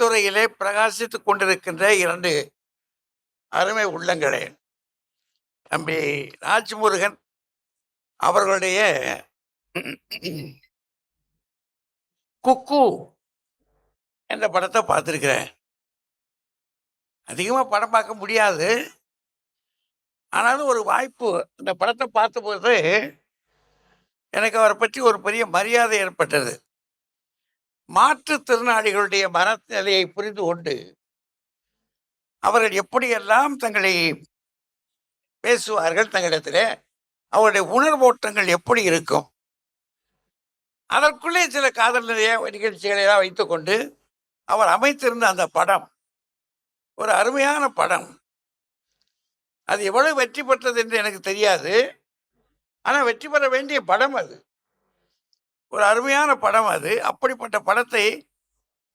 கலைத்துறையிலே பிரகாசித்துக் கொண்டிருக்கின்ற இரண்டு அருமை உள்ளங்களே. தம்பி ராஜ்முருகன் அவர்களுடைய குக்கு என்ற படத்தை பார்த்துருக்கிறேன். அதிகமாக படம் பார்க்க முடியாது. ஆனாலும் ஒரு வாய்ப்பு. இந்த படத்தை பார்த்தபோது எனக்கு அவரை பற்றி ஒரு பெரிய மரியாதை ஏற்பட்டது. மாற்றுத்திறனாளிகளுடைய மனநிலையை புரிந்து கொண்டு அவர்கள் எப்படியெல்லாம் தங்களை பேசுவார்கள் தங்களிடத்தில் அவருடைய உணர்வோட்டங்கள் எப்படி இருக்கும்? அதற்குள்ளே சில காதல் நிறைய நிகழ்ச்சிகளை எல்லாம் வைத்துக்கொண்டு அவர் அமைத்திருந்த அந்த படம் ஒரு அருமையான படம். அது எவ்வளவு வெற்றி பெற்றது என்று எனக்கு தெரியாது. ஆனால் வெற்றி பெற வேண்டிய படம் அது. ஒரு அருமையான படம் அது. அப்படிப்பட்ட படத்தை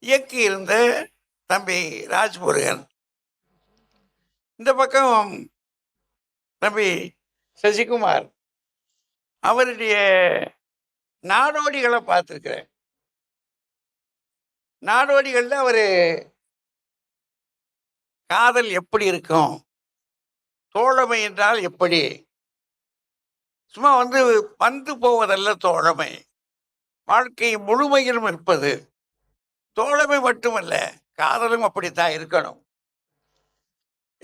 இயக்கியிருந்த தம்பி ராஜ்முருகன். இந்த பக்கம் தம்பி சசிகுமார். அவருடைய நாடோடிகளை பார்த்துருக்கிறேன். நாடோடிகளில் அவர் காதல் எப்படி இருக்கும்? தோழமை என்றால் எப்படி? சும்மா வந்து வந்து போவதல்ல தோழமை. வாழ்க்கை முழுமையிலும் இருப்பது தோழமை மட்டுமல்ல காதலும் அப்படித்தான் இருக்கணும்.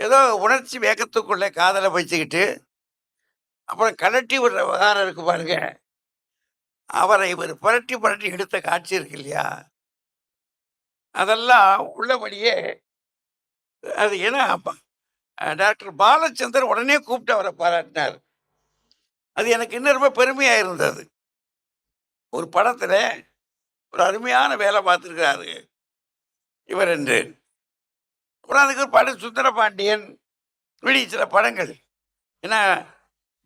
ஏதோ உணர்ச்சி வேகத்துக்குள்ளே காதலை வச்சுக்கிட்டு அப்புறம் கலட்டி விடுற விவகாரம் இருக்கு பாருங்க. அவரை இவர் புரட்டி புரட்டி எடுத்த காட்சி இருக்கு இல்லையா? அதெல்லாம் உள்ளபடியே அது ஏன்னா டாக்டர் பாலச்சந்தர் உடனே கூப்பிட்டு அவரை பாராட்டினார். அது எனக்கு இன்னும் ரொம்ப பெருமையாக இருந்தது. ஒரு படத்தில் ஒரு அருமையான வேலை பார்த்துருக்கிறாரு. இவர் என்று. அப்புறம் அதுக்கு ஒரு படம் சுந்தரபாண்டியன் வெளியே சில படங்கள். ஏன்னா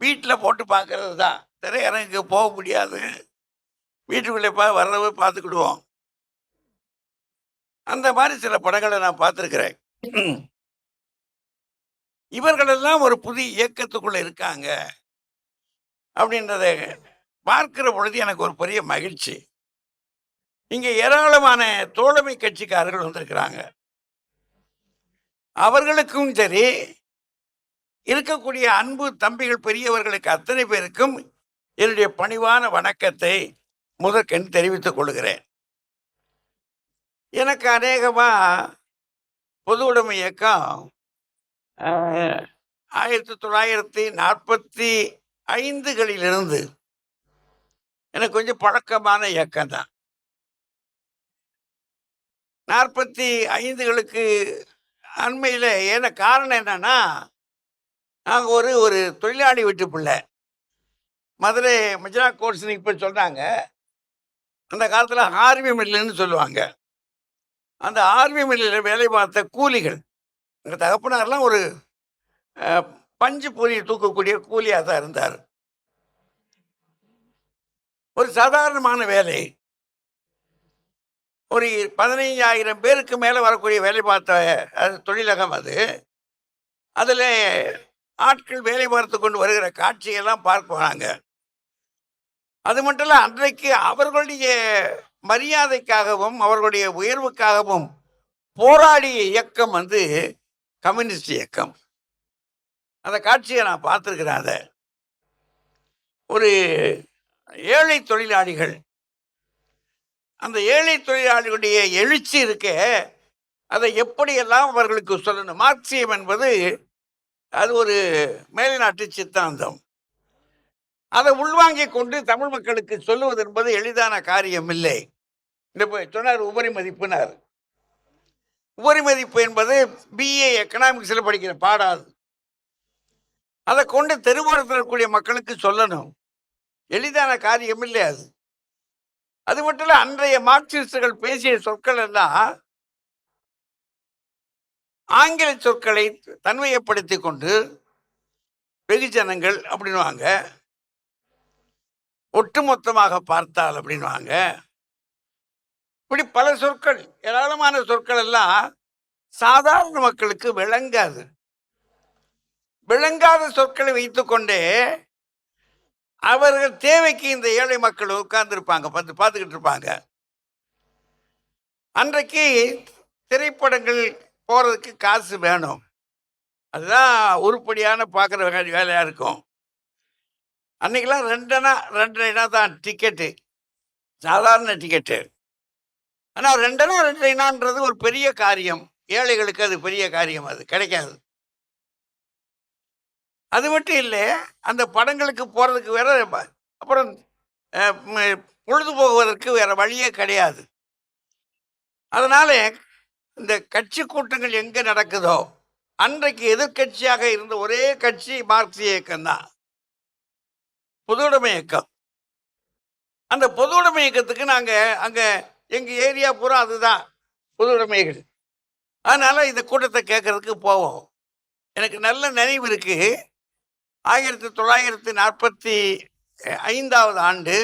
வீட்டில் போட்டு பார்க்கறது தான். திரையரங்குக்கு போக முடியாது. வீட்டுக்குள்ளே பா வர்றவ பார்த்துக்கிடுவோம். அந்த மாதிரி சில படங்களை நான் பார்த்துருக்குறேன். இவர்களெல்லாம் ஒரு புதிய இயக்கத்துக்குள்ளே இருக்காங்க. அப்படின்றத பார்க்கிற பொழுது எனக்கு ஒரு பெரிய மகிழ்ச்சி. இங்கே ஏராளமான தோழமை கட்சிக்காரர்கள் வந்திருக்கிறாங்க. அவர்களுக்கும் சரி இருக்கக்கூடிய அன்பு தம்பிகள் பெரியவர்களுக்கு அத்தனை பேருக்கும் என்னுடைய பணிவான வணக்கத்தை முதற்கண் தெரிவித்துக் கொள்கிறேன். எனக்கு அநேகமாக பொது உடைமை இயக்கம் ஆயிரத்தி தொள்ளாயிரத்தி நாற்பத்தி ஐந்துகளிலிருந்து எனக்கு கொஞ்சம் பழக்கமான இயக்கம் தான். நாற்பத்தி ஐந்துகளுக்கு அண்மையில் ஏன்னா காரணம் என்னன்னா நாங்கள் ஒரு ஒரு தொழிலாளி வீட்டு பிள்ளை. மதுரை மஜ்ரா கோர்ஸ்னு இப்போ சொல்கிறாங்க அந்த காலத்தில் ஆர்மி மில்லுன்னு சொல்லுவாங்க. அந்த ஆர்மி மில்லில் வேலை பார்த்த கூலிகள் எங்கள் தகப்பனார்லாம் ஒரு பஞ்சு பொறி தூக்கக்கூடிய கூலியாக தான் இருந்தார். ஒரு சாதாரணமான வேலை. ஒரு பதினைஞ்சாயிரம் பேருக்கு மேலே வரக்கூடிய வேலை பார்த்த அது தொழிலகம் அது. அதில் ஆட்கள் வேலை பார்த்து கொண்டு வருகிற காட்சியெல்லாம் பார்க்க போனாங்க அது மட்டும் இல்லை அன்றைக்கு அவர்களுடைய மரியாதைக்காகவும் அவர்களுடைய உயர்வுக்காகவும் போராடிய இயக்கம் வந்து கம்யூனிஸ்ட் இயக்கம். அந்த காட்சியை நான் பார்த்துருக்கிறேன் அதை. ஒரு ஏழை தொழிலாளிகள். அந்த ஏழை தொழிலாளிகளுடைய எழுச்சி இருக்க அதை எப்படியெல்லாம் அவர்களுக்கு சொல்லணும்? மார்க்சியம் என்பது அது ஒரு மேல்நாட்டு சித்தாந்தம். அதை உள்வாங்கிக் கொண்டு தமிழ் மக்களுக்கு சொல்லுவது என்பது எளிதான காரியம் இல்லை. இந்த சொன்னார் உபரி மதிப்புனார். உபரி மதிப்பு என்பது பிஏ எக்கனாமிக்ஸில் படிக்கிற பாடாது அதை கொண்டு தெருவோரத்தில் இருக்கக்கூடிய மக்களுக்கு சொல்லணும். எளிதான காரியம் இல்லை அது. அது மட்டும் இல்ல அன்றைய மார்க்சிஸ்டுகள் பேசிய சொற்கள் எல்லாம் ஆங்கில சொற்களை தன்மையப்படுத்தி கொண்டு வெகுஜனங்கள் அப்படின்வாங்க ஒட்டுமொத்தமாக பார்த்தால் அப்படின்வாங்க இப்படி பல சொற்கள் ஏராளமான சொற்கள் எல்லாம் சாதாரண மக்களுக்கு விளங்காது. விளங்காத சொற்களை வைத்துக்கொண்டே அவர்கள் தேவைக்கு இந்த ஏழை மக்கள் உட்கார்ந்துருப்பாங்க பார்த்து பார்த்துக்கிட்டு இருப்பாங்க அன்றைக்கு திரைப்படங்கள் போகிறதுக்கு காசு வேணும். அதுதான் உருப்படியான பார்க்குற வேலையாக இருக்கும். அன்னைக்கெல்லாம் ரெண்டனா ரெண்டரைனா தான் டிக்கெட்டு. சாதாரண டிக்கெட்டு. ஆனால் ரெண்டனா ரெண்டரைனான்றது ஒரு பெரிய காரியம். ஏழைகளுக்கு அது பெரிய காரியம் அது கிடைக்காது. அது மட்டும் இல்லை அந்த படங்களுக்கு போகிறதுக்கு வேற அப்புறம் பொழுது போகுவதற்கு வேற வழியே கிடையாது. அதனால இந்த கட்சி கூட்டங்கள் எங்கே நடக்குதோ அன்றைக்கு எதிர்க்கட்சியாக இருந்த ஒரே கட்சி மார்க்சிய இயக்கம் தான் பொதுவுடைமை இயக்கம். அந்த பொதுவுடைமை இயக்கத்துக்கு நாங்கள் அங்கே எங்கள் ஏரியா பூரா அதுதான் பொதுவுடைமைகள் அதனால் இந்த கூட்டத்தை கேட்கறதுக்கு போவோம். எனக்கு நல்ல நினைவு இருக்குது ஆயிரத்தி தொள்ளாயிரத்தி நாற்பத்தி ஐந்தாவது ஆண்டு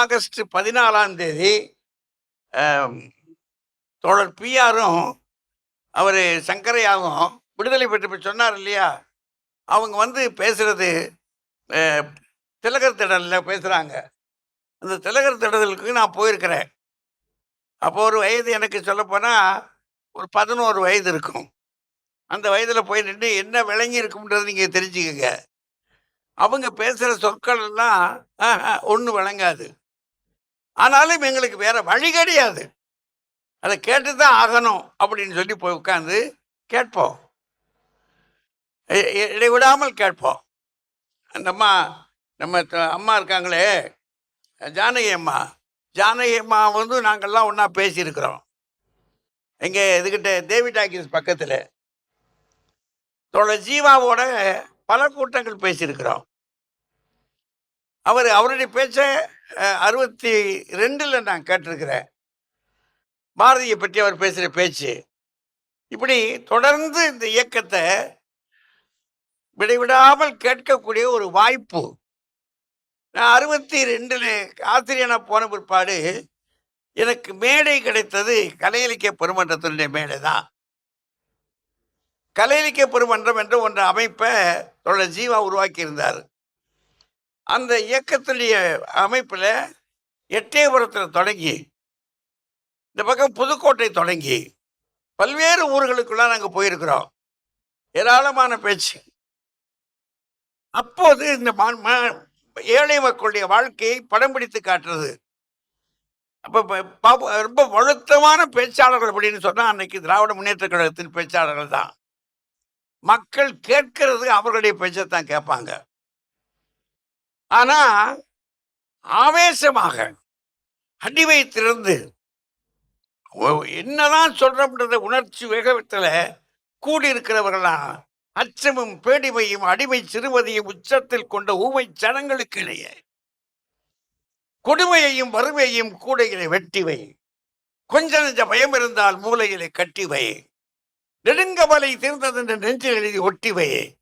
ஆகஸ்ட் பதினாலாம் தேதி தோழர் பிஆரும் அவர் சங்கரையாவும் விடுதலை பெற்று இப்ப சொன்னார் இல்லையா? அவங்க வந்து பேசுகிறது திலகர் திடலில் பேசுகிறாங்க அந்த திலகர் திடலுக்கு நான் போயிருக்கிறேன். அப்போ ஒரு வயது எனக்கு சொல்லப்போனால் ஒரு பதினோரு வயது இருக்கும். அந்த வயதில் போய் நின்று என்ன விளங்கி இருக்கும்ன்றது நீங்கள் தெரிஞ்சுக்கங்க. அவங்க பேசுகிற சொற்கள் எல்லாம் ஒன்றும் விளங்காது. ஆனாலும் எங்களுக்கு வேற வழி கிடையாது. அதை கேட்டு தான் ஆகணும் அப்படின்னு சொல்லி போய் உட்காந்து கேட்போம். இடைவிடாமல் கேட்போம். அந்த அம்மா நம்ம அம்மா இருக்காங்களே ஜானகி அம்மா. ஜானகி அம்மா வந்து நாங்கள்லாம் ஒன்றா பேசியிருக்கிறோம். எங்கே இதுக்கிட்ட தேவி டாக்கிஸ் பக்கத்தில். தோழர் ஜீவாவோட பல கூட்டங்கள் பேசியிருக்கிறோம். அவர் அவருடைய பேச்சை அறுபத்தி ரெண்டில் நான் கேட்டிருக்கிறேன். பாரதியை பற்றி அவர் பேசுகிற பேச்சு. இப்படி தொடர்ந்து இந்த இயக்கத்தை விடைவிடாமல் கேட்கக்கூடிய ஒரு வாய்ப்பு. நான் அறுபத்தி ரெண்டில் ஆசிரியனாக போன பிற்பாடு எனக்கு மேடை கிடைத்தது கலை இலக்கிய பெருமன்றத்தினுடைய மேடை தான். கலை மன்றம் பெருமன்றம் என்ற ஒன்று அமைப்பை தன்னோட ஜீவா உருவாக்கியிருந்தார். அந்த இயக்கத்துடைய அமைப்பில் எட்டயபுரத்தில் தொடங்கி இந்த பக்கம் புதுக்கோட்டை தொடங்கி பல்வேறு ஊர்களுக்குள்ளே நாங்கள் போயிருக்கிறோம். ஏராளமான பேச்சு. அப்போது இந்த மா- ஏழை மக்களுடைய வாழ்க்கையை படம் பிடித்து காட்டுறது. அப்போ ப- ரொம்ப வழுத்தமான பேச்சாளர்கள் அப்படின்னு சொன்னால் அன்னைக்கு திராவிட முன்னேற்ற கழகத்தின் பேச்சாளர்கள் தான். மக்கள் கேட்கறது அவர்களுடைய பேச்சை தான் கேட்பாங்க. ஆனா ஆவேசமாக அடி வைத்திருந்து என்னதான் சொல்றோம்ன்றத உணர்ச்சி வேகத்தில் கூடியிருக்கிறவர்களாம் அச்சமும் பேடிமையும் அடிமை சிறுவதையும் உச்சத்தில் கொண்ட ஊமை ஜனங்களுக்கு இடையே கொடுமையையும் வறுமையையும் கூடையிலே வெட்டி வை. கொஞ்ச நெஞ்ச பயம் இருந்தால் மூலையிலே கட்டி நெடுங்கவலை நெடுங்கவலை என்ற நெஞ்சில் எழுதி ஒட்டிவையே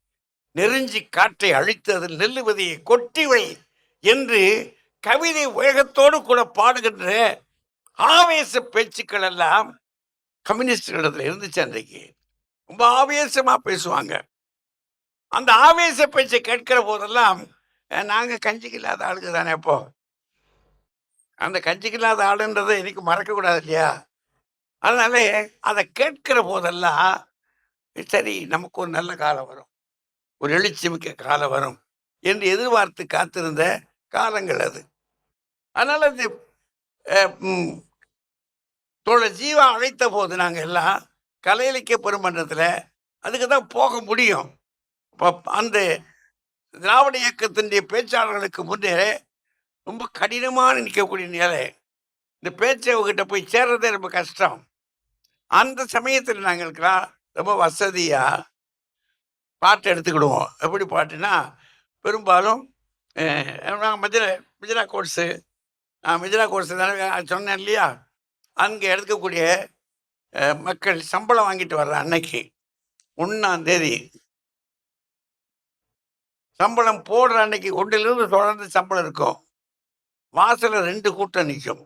நெருஞ்சி காற்றை அழித்ததில் நெல்லுவதையை கொட்டிவை என்று கவிதை வேகத்தோடு கூட பாடுகின்ற ஆவேச பேச்சுக்கள் எல்லாம் கம்யூனிஸ்டுகளிடத்தில் இருந்துச்சு அன்றைக்கு. ரொம்ப ஆவேசமாக பேசுவாங்க. அந்த ஆவேச பேச்சை கேட்கிற போதெல்லாம் நாங்கள் கஞ்சிக்கு இல்லாத ஆளுங்க தானே அப்போ? அந்த கஞ்சிக்கு இல்லாத ஆளுன்றதை இன்னைக்கு மறக்கக்கூடாது இல்லையா? அதனால அதை கேட்கிற போதெல்லாம் சரி நமக்கு ஒரு நல்ல காலம் வரும். ஒரு எழுச்சி மிக்க காலம் வரும் என்று எதிர்பார்த்து காத்திருந்த காலங்கள் அது. அதனால் அது அஹ், தோழர் ஜீவா அழைத்த போது நாங்கள் எல்லாம் கலை இலக்கிய பெருமன்றத்தில் அதுக்கு தான் போக முடியும். அந்த திராவிட இயக்கத்தினுடைய பேச்சாளர்களுக்கு முன்னே ரொம்ப கடினமாக நிற்கக்கூடிய நிலை. இந்த பேச்சை அவங்ககிட்ட போய் சேர்றதே ரொம்ப கஷ்டம். அந்த சமயத்தில் நாங்களுக்கெல்லாம் ரொம்ப வசதியாக பாட்டு எடுத்துக்கிடுவோம். எப்படி பாட்டுனா பெரும்பாலும் நாங்கள் மஜிரா மிஜிரா கோர்ஸு. நான் மிஜிரா கோர்ஸு தானே சொன்னேன் இல்லையா? அங்கே எடுக்கக்கூடிய மக்கள் சம்பளம் வாங்கிட்டு வர்ற அன்னைக்கு ஒன்றாம் தேதி சம்பளம் போடுற அன்னைக்கு ஒன்றிலிருந்து தொடர்ந்து சம்பளம் இருக்கும். வாசலில் ரெண்டு கூட்டம் நிற்கும்.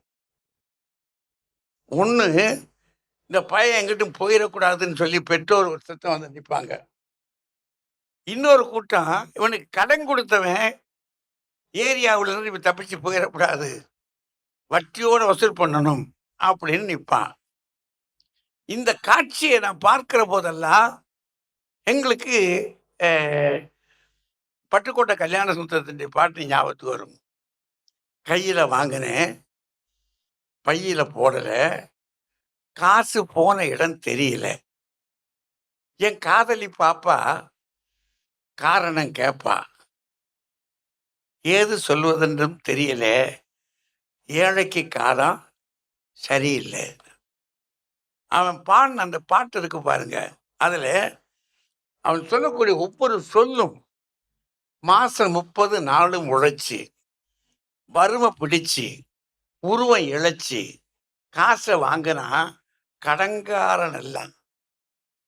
ஒன்று இந்த பையன் எங்கிட்டும் போயிடக்கூடாதுன்னு சொல்லி பெற்றோர் ஒரு சத்தம் வந்து நிற்பாங்க இன்னொரு கூட்டம் இவனுக்கு கடன் கொடுத்தவன் ஏரியாவுல இருந்து இவன் தப்பிச்சு போயிடக்கூடாது. வட்டியோடு வசூல் பண்ணணும் அப்படின்னு நிற்பான் இந்த காட்சியை நான் பார்க்கிற போதெல்லாம் எங்களுக்கு பட்டுக்கோட்டை கல்யாண சுந்தரத்தினுடைய பாட்டு ஞாபகத்துக்கு வரும். கையில் வாங்கினேன். பையில போடலை. காசு போன இடம் தெரியல. என் காதலி பாப்பா காரணம் கேட்பா ஏது சொல்வதென்றும் தெரியல. ஏழைக்கு காலம் சரியில்லை. அவன் பாடின அந்த பாட்டு இருக்கு பாருங்க. அதில் அவன் சொல்லக்கூடிய ஒவ்வொரு சொல்லும் மாதம் முப்பது நாளும் உழைச்சி வறுமை பிடிச்சி உருவம் இழைச்சி காசை வாங்கினா கடங்காரன் எல்லாம்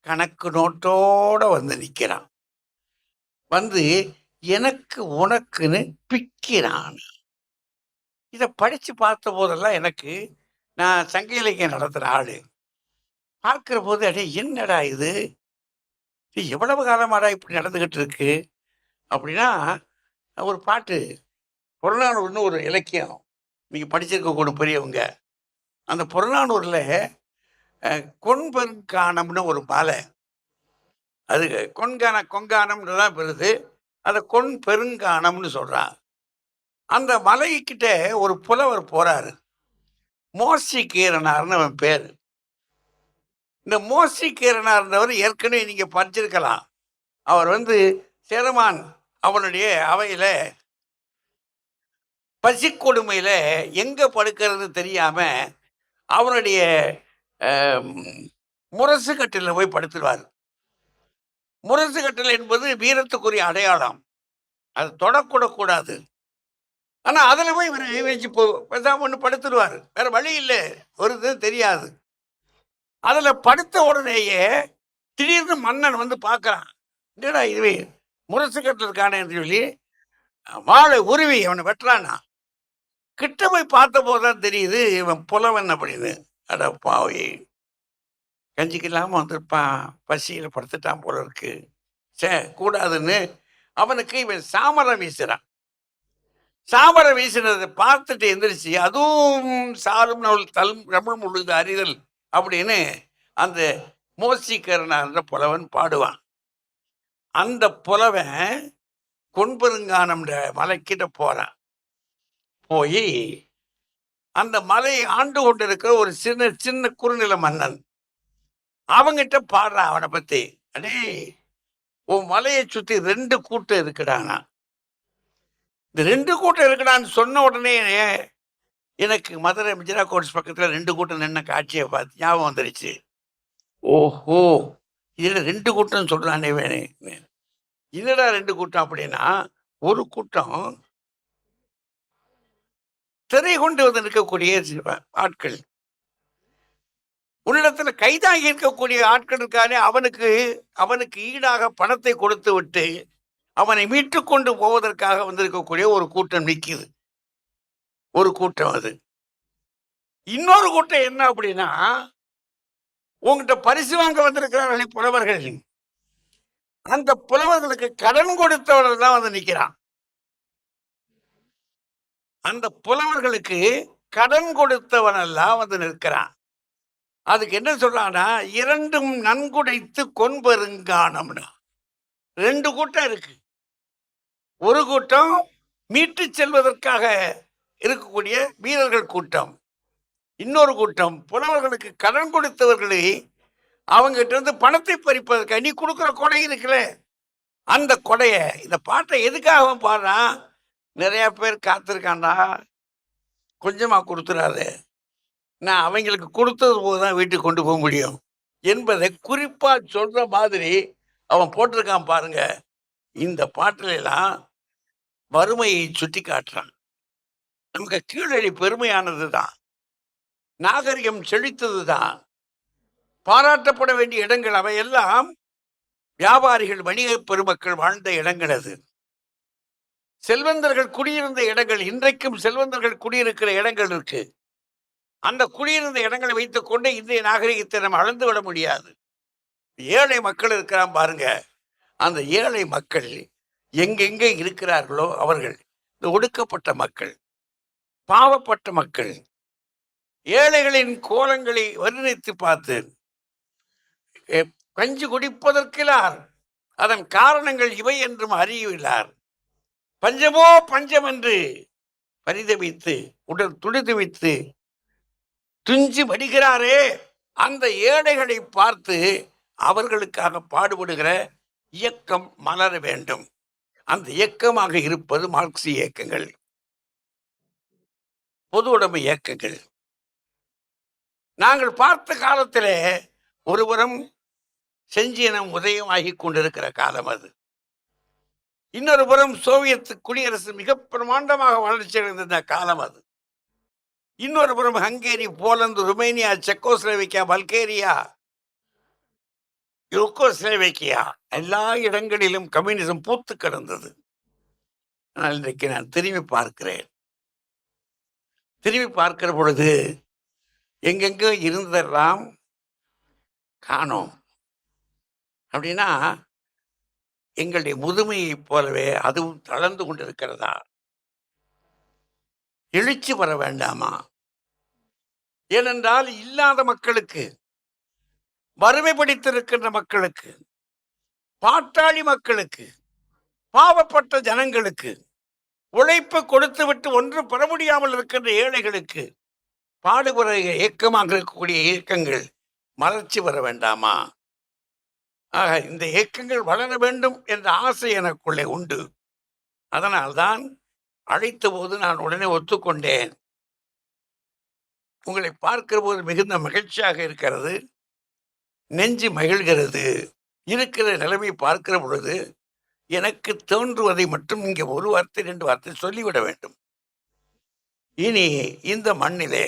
கணக்கு நோட்டோட வந்து நிற்கிறான் வந்து எனக்கு உனக்குன்னு பிக்கிறான். இதை படித்து பார்த்த போதெல்லாம் எனக்கு நான் சங்க இலக்கியம் நடத்துகிற ஆள். பார்க்குற போது அடே என்னடா இது? எவ்வளவு காலமாடா இப்படி நடந்துக்கிட்டு இருக்கு? அப்படின்னா ஒரு பாட்டு புறநானூர்னு ஒரு இலக்கியம். நீங்கள் படிச்சிருக்கக்கூடிய பெரியவங்க அந்த புறநானூரில் கொண்பெருங்கானம்னு ஒரு மலை. அது கொன்கான கொங்கானம்னு தான் பெறுது அதை கொண் பெருங்கானம்னு சொல்கிறான் அந்த மலைக்கிட்ட ஒரு புலவர் போகிறாரு மோசி கீரனார்னு அவன் பேர். இந்த மோசி கீரனார்ன்றவர் ஏற்கனவே நீங்கள் படிச்சிருக்கலாம். அவர் வந்து சேரமான் அவனுடைய அவையில் பசி கொடுமையில் எங்கே படுக்கிறது தெரியாமல் அவனுடைய முரசு கட்டில போய் படுத்துடுவார் முரசு கட்டில் என்பது வீரத்துக்குரிய அடையாளம். அது தொடக்கூடக்கூடாது ஆனால் அதில் போய் இவர் வச்சு போ ஒன்று படுத்துடுவார் வேற வழி இல்லை ஒரு இது தெரியாது. அதில் படுத்த உடனேயே திடீர்னு மன்னன் வந்து பார்க்கறான் என்னடா இதுவே முரசு கட்டில் இருக்கானேன்னு சொல்லி வாழை உருவி அவனை வெட்டுறானா கிட்ட போய் பார்த்த தான் தெரியுது இவன் புலவன் அப்படின்னு. அட பாவி. கஞ்சிக்கு இல்லாம வந்திருப்பான். பசியில் படுத்துட்டான் போல இருக்கு. சே கூடாதுன்னு அவனுக்கு இவன் சாமரம் வீசுறான். சாமரம் வீசினதை பார்த்துட்டு எந்திரிச்சு அதுவும் சாரும் நவல் தல் தமிழ் முழுது அறிதல் அப்படின்னு அந்த மோசிக்கரனான்ற புலவன் பாடுவான். அந்த புலவன் கொன்பெருங்கானம்ன்ற மலைக்கிட்ட போறான். போய் அந்த மலையை ஆண்டு கொண்டிருக்கிற ஒரு சின்ன சின்ன குறுநில மன்னன் அவங்கிட்ட பாடுறான் அவனை பத்தி. அடே உன் மலையை சுத்தி ரெண்டு கூட்டம் இருக்குடானா? இந்த ரெண்டு கூட்டம் இருக்குடான்னு சொன்ன உடனே எனக்கு மதுரை மிஜிரா கோட்ஸ் பக்கத்துல ரெண்டு கூட்டம் நின்ன காட்சியை பார்த்து ஞாபகம் வந்துருச்சு. ஓஹோ இதுல ரெண்டு கூட்டம் சொல்றானே வேணே. என்னடா ரெண்டு கூட்டம் அப்படின்னா ஒரு கூட்டம் திரை கொண்டு வந்து நிற்கக்கூடிய ஆட்கள். உள்ளத்துல கைதாகி இருக்கக்கூடிய ஆட்கள் இருக்கானே அவனுக்கு அவனுக்கு ஈடாக பணத்தை கொடுத்து விட்டு அவனை மீட்டு கொண்டு போவதற்காக வந்திருக்கக்கூடிய ஒரு கூட்டம் நிற்கிது. ஒரு கூட்டம் அது. இன்னொரு கூட்டம் என்ன அப்படின்னா உங்ககிட்ட பரிசு வாங்க வந்திருக்கிறார்களே புலவர்கள். அந்த புலவர்களுக்கு கடன் கொடுத்தவர்கள் தான் வந்து நிற்கிறான் அந்த புலவர்களுக்கு கடன் கொடுத்தவன் எல்லாம் வந்து நிற்கிறான். அதுக்கு என்ன சொல்றான்னா இரண்டும் நன்குடைத்து கொன்பெருங்கானம்னா. ரெண்டு கூட்டம் இருக்கு. ஒரு கூட்டம் மீட்டு செல்வதற்காக இருக்கக்கூடிய வீரர்கள் கூட்டம். இன்னொரு கூட்டம் புலவர்களுக்கு கடன் கொடுத்தவர்களை அவங்ககிட்ட இருந்து பணத்தை பறிப்பதற்கு நீ கொடுக்குற கொடை இருக்குல்ல அந்த கொடைய இந்த பாட்டை எதுக்காக பாடுறான்? நிறைய பேர் காத்திருக்காண்டா கொஞ்சமா கொடுத்துடாது நான் அவங்களுக்கு கொடுத்தது போது தான் வீட்டுக்கு கொண்டு போக முடியும் என்பதை குறிப்பா சொல்ற மாதிரி அவன் போட்டிருக்கான் பாருங்க. இந்த பாட்டிலெல்லாம் வறுமையை சுட்டி காட்டுறான். நமக்கு கீழடி பெருமையானது தான். நாகரிகம் செழித்தது தான். பாராட்டப்பட வேண்டிய இடங்கள் அவையெல்லாம் வியாபாரிகள் வணிக பெருமக்கள் வாழ்ந்த இடங்கள் அது. செல்வந்தர்கள் குடியிருந்த இடங்கள் இன்றைக்கும் செல்வந்தர்கள் குடியிருக்கிற இடங்கள் இருக்கு. அந்த குடியிருந்த இடங்களை வைத்துக் கொண்டு இந்திய நாகரிகத்தை நம்ம அளந்து விட முடியாது. ஏழை மக்கள் இருக்கிறான் பாருங்க. அந்த ஏழை மக்கள் எங்கெங்கே இருக்கிறார்களோ அவர்கள் இந்த ஒடுக்கப்பட்ட மக்கள் பாவப்பட்ட மக்கள் ஏழைகளின் கோலங்களை வர்ணித்து பார்த்து கஞ்சி குடிப்பதற்கிலார் அதன் காரணங்கள் இவை என்றும் அறியவில்லார் பஞ்சமோ பஞ்சம் என்று பரிதவித்து உடல் துடிதுவித்து துஞ்சி வடிகிறாரே அந்த ஏழைகளை பார்த்து அவர்களுக்காக பாடுபடுகிற இயக்கம் மலர வேண்டும். அந்த இயக்கமாக இருப்பது மார்க்சிய இயக்கங்கள். பொது உடைமை இயக்கங்கள். நாங்கள் பார்த்த காலத்தில் ஒருபுறம் செஞ்சினம் உதயமாகி கொண்டிருக்கிற காலம் அது. இன்னொரு புறம் சோவியத் குடியரசு மிக பிரமாண்டமாக வளர்ச்சி அடைந்த காலம் அது. இன்னொரு புறம் Hungary Poland Romania Czechoslovakia Bulgaria Yugoslavia எல்லா இடங்களிலும் கம்யூனிசம் பூத்து கிடந்தது. ஆனால் இன்றைக்கு நான் திரும்பி பார்க்கிறேன். திரும்பி பார்க்கிற பொழுது எங்கெங்கோ இருந்தெல்லாம் காணோம். அப்படின்னா எங்களுடைய முதுமையைப் போலவே அதுவும் தளர்ந்து கொண்டிருக்கிறதா? எழுச்சி வர வேண்டாமா? ஏனென்றால் இல்லாத மக்களுக்கு வறுமை படித்திருக்கின்ற மக்களுக்கு பாட்டாளி மக்களுக்கு பாவப்பட்ட ஜனங்களுக்கு உழைப்பு கொடுத்துவிட்டு ஒன்றும் பெற முடியாமல் இருக்கின்ற ஏழைகளுக்கு பாடுபடுற இயக்கமாக இருக்கக்கூடிய இயக்கங்கள் மலர்ச்சி வர வேண்டாமா? ஆக இந்த இயக்கங்கள் வளர வேண்டும் என்ற ஆசை எனக்குள்ளே உண்டு. அதனால்தான் அழைத்த போது நான் உடனே ஒத்துக்கொண்டேன். உங்களை பார்க்கிற போது மிகுந்த மகிழ்ச்சியாக இருக்கிறது. நெஞ்சு மகிழ்கிறது. இருக்கிற நிலைமை பார்க்கிற பொழுது எனக்கு தோன்றுவதை மட்டும் இங்கே ஒரு வார்த்தை ரெண்டு வார்த்தை சொல்லிவிட வேண்டும். இனி இந்த மண்ணிலே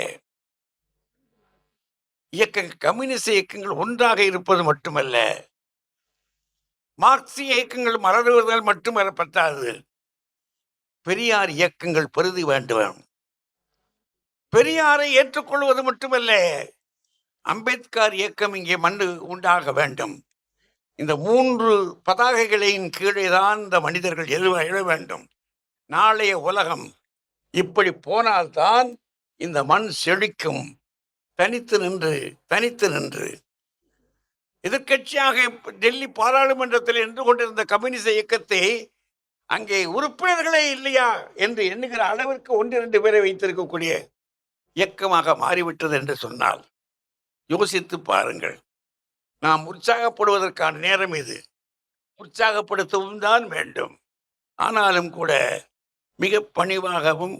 இயக்க கம்யூனிஸ்ட் இயக்கங்கள் ஒன்றாக இருப்பது மட்டுமல்ல மார்க்சிய இயக்கங்கள் மலருவதால் மட்டும் வரப்பட்டாது பெரியார் இயக்கங்கள் பெருதி வேண்டும். பெரியாரை ஏற்றுக்கொள்வது மட்டுமல்ல அம்பேத்கர் இயக்கம் இங்கே மண்ணு உண்டாக வேண்டும். இந்த மூன்று பதாகைகளின் கீழே தான் இந்த மனிதர்கள் எழுவ எழ வேண்டும். நாளைய உலகம் இப்படி போனால்தான் இந்த மண் செழிக்கும். தனித்து நின்று தனித்து நின்று. எதிர்க்கட்சியாக டெல்லி பாராளுமன்றத்தில் நின்று கொண்டிருந்த கம்யூனிச இயக்கத்தை அங்கே உறுப்பினர்களே இல்லையா என்று எண்ணுகிற அளவிற்கு ஒன்று இரண்டு பேரை வைத்திருக்கக்கூடிய இயக்கமாக மாறிவிட்டது என்று சொன்னால் யோசித்து பாருங்கள். நாம் உற்சாகப்படுவதற்கான நேரம் இது. உற்சாகப்படுத்தவும் தான் வேண்டும். ஆனாலும் கூட மிக பணிவாகவும்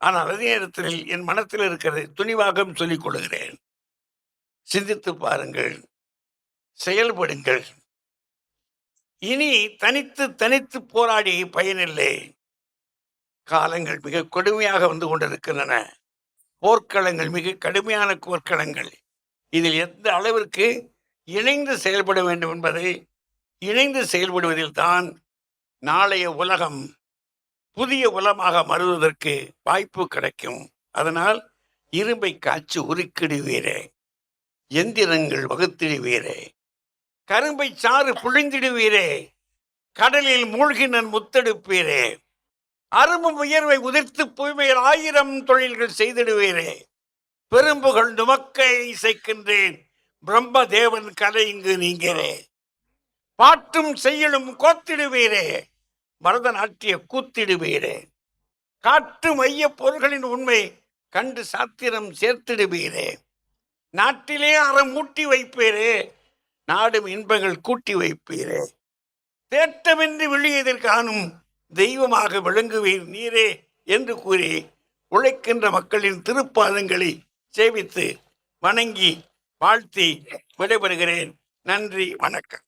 ஆனால் அதே நேரத்தில் என் மனத்தில் இருக்கிறதை துணிவாகவும் சொல்லிக் கொள்கிறேன். சிந்தித்து பாருங்கள். செயல்படுங்கள். இனி தனித்து தனித்து போராடி பயனில்லை. காலங்கள் மிக கொடுமையாக வந்து கொண்டிருக்கின்றன. போர்க்களங்கள் மிக கடுமையான போர்க்களங்கள். இதில் எந்த அளவிற்கு இணைந்து செயல்பட வேண்டும் என்பதை இணைந்து செயல்படுவதில் தான் நாளைய உலகம் புதிய உலமாக மறுவதற்கு வாய்ப்பு கிடைக்கும். அதனால் இரும்பை காய்ச்சி உருக்கிடுவீரே. எந்திரங்கள் வகுத்திடுவீரே. கரும்பை சாறு புழிந்திடுவீரே கடலில் மூழ்கினன் முத்தெடுப்பீரே. அரும்பு உயர்வை உதிர்த்து தூய்மையில் ஆயிரம் தொழில்கள் செய்திடுவீரே. பெரும்புகள் நுமக்கை இசைக்கின்றேன் பிரம்ம தேவன் கதை இங்கு நீங்கிறே. பாட்டும் செய்யலும் கோத்திடுவீரே பரதநாட்டிய கூத்திடுவீரே. காட்டு மைய பொருள்களின் உண்மை கண்டு சாத்திரம் சேர்த்திடுவீரே. நாட்டிலே அறம் ஊட்டி வைப்பீரே நாடும் இன்பங்கள் கூட்டி வைப்பீரே. தேட்டமின்றி விழியதில் காணும் தெய்வமாக விளங்குவீர் நீரே என்று கூறி உழைக்கின்ற மக்களின் திருப்பாதங்களை சேவித்து வணங்கி வாழ்த்தி விடைபெறுகிறேன். நன்றி வணக்கம்.